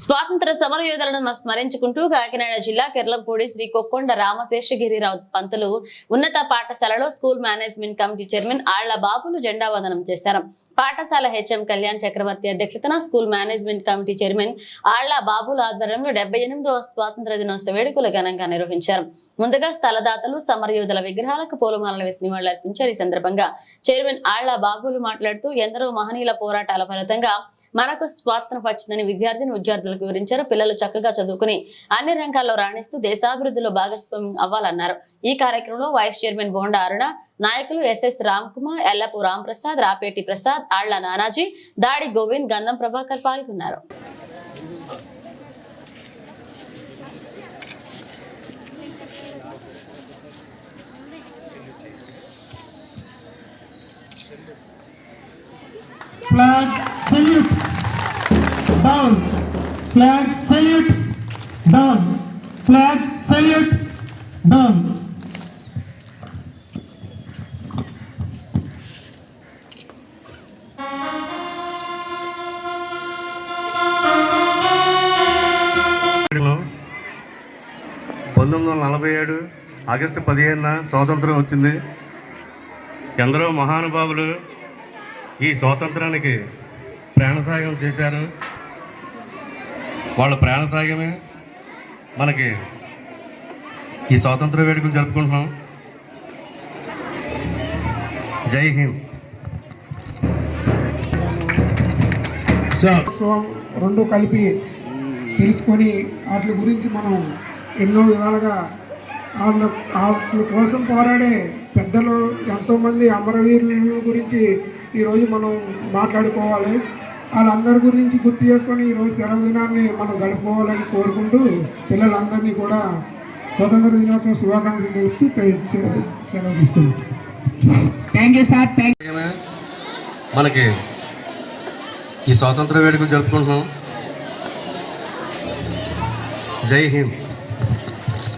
స్వాతంత్ర సమరయోధులను స్మరించుకుంటూ కాకినాడ జిల్లా కెర్లంపూడి శ్రీ కొక్కొండ రామశేషగిరిరావు పంతులు ఉన్నత పాఠశాలలో స్కూల్ మేనేజ్మెంట్ కమిటీ చైర్మన్ ఆళ్ళ బాబులు జెండా వందనం చేశారు. పాఠశాల హెచ్ఎం కళ్యాణ్ చక్రవర్తి అధ్యక్షతన స్కూల్ మేనేజ్మెంట్ కమిటీ చైర్మన్ ఆళ్ళ బాబుల ఆధ్వర్యంలో డెబ్బై ఎనిమిదవ స్వాతంత్ర దినోత్సవ వేడుకలు ఘనంగా నిర్వహించారు. ముందుగా స్థలదాతలు సమరయోధుల విగ్రహాలకు పూలమాలలు వేసి నివాళులర్పించారు ఈ సందర్భంగా చైర్మన్ ఆళ్ళ బాబులు మాట్లాడుతూ ఎందరో మహనీయుల పోరాటాల ఫలితంగా మనకు స్వాతంత్రం వచ్చిందని విద్యార్థిని విద్యార్థులు విద్యార్థులకు వివరించారు. పిల్లలు చక్కగా చదువుకుని అన్ని రంగాల్లో రాణిస్తూ దేశాభివృద్ధిలో భాగస్వామ్యం అవ్వాలన్నారు. ఈ కార్యక్రమంలో వైస్ చైర్మన్ బోండా అరుణ నాయకులు ఎస్ఎస్ రామ్ కుమార్ ఎల్లపు రామ్ ప్రసాద్ రాపేటి ప్రసాద్ ఆళ్ళ నానాజీ దాడి గోవింద్ గంధం ప్రభాకర్ పాల్గొన్నారు. Flag salute. Down flag salute down flag salute down పంతొమ్మిది వందల నలభై ఏడు ఆగస్టు పదిహేనున స్వాతంత్రం వచ్చింది. ఎందరో మహానుభావులు ఈ స్వాతంత్రానికి ప్రాణత్యాగం చేశారు. వాళ్ళ ప్రాణత్యాగమే మనకి ఈ స్వాతంత్ర వేడుకలు జరుపుకుంటున్నాం. జై హింద్. ఉత్సవం రెండు కలిపి తెలుసుకొని వాటి గురించి మనం ఎన్నో విధాలుగా వాళ్ళ వాటి కోసం పోరాడే పెద్దలు ఎంతోమంది అమరవీరుల గురించి ఈరోజు మనం మాట్లాడుకోవాలి. వాళ్ళందరి గురించి గుర్తు చేసుకొని ఈరోజు సెలవు దినాన్ని మనం గడుపుకోవాలని కోరుకుంటూ పిల్లలందరినీ కూడా స్వతంత్ర దినోత్సవ శుభాకాంక్షలు తెలుపుతూ సెలవు తీసుకుంటాం థ్యాంక్ యూ సార్ థ్యాంక్ మనకి ఈ స్వాతంత్ర వేడుకలు జరుపుకుంటున్నాం. జై హింద్.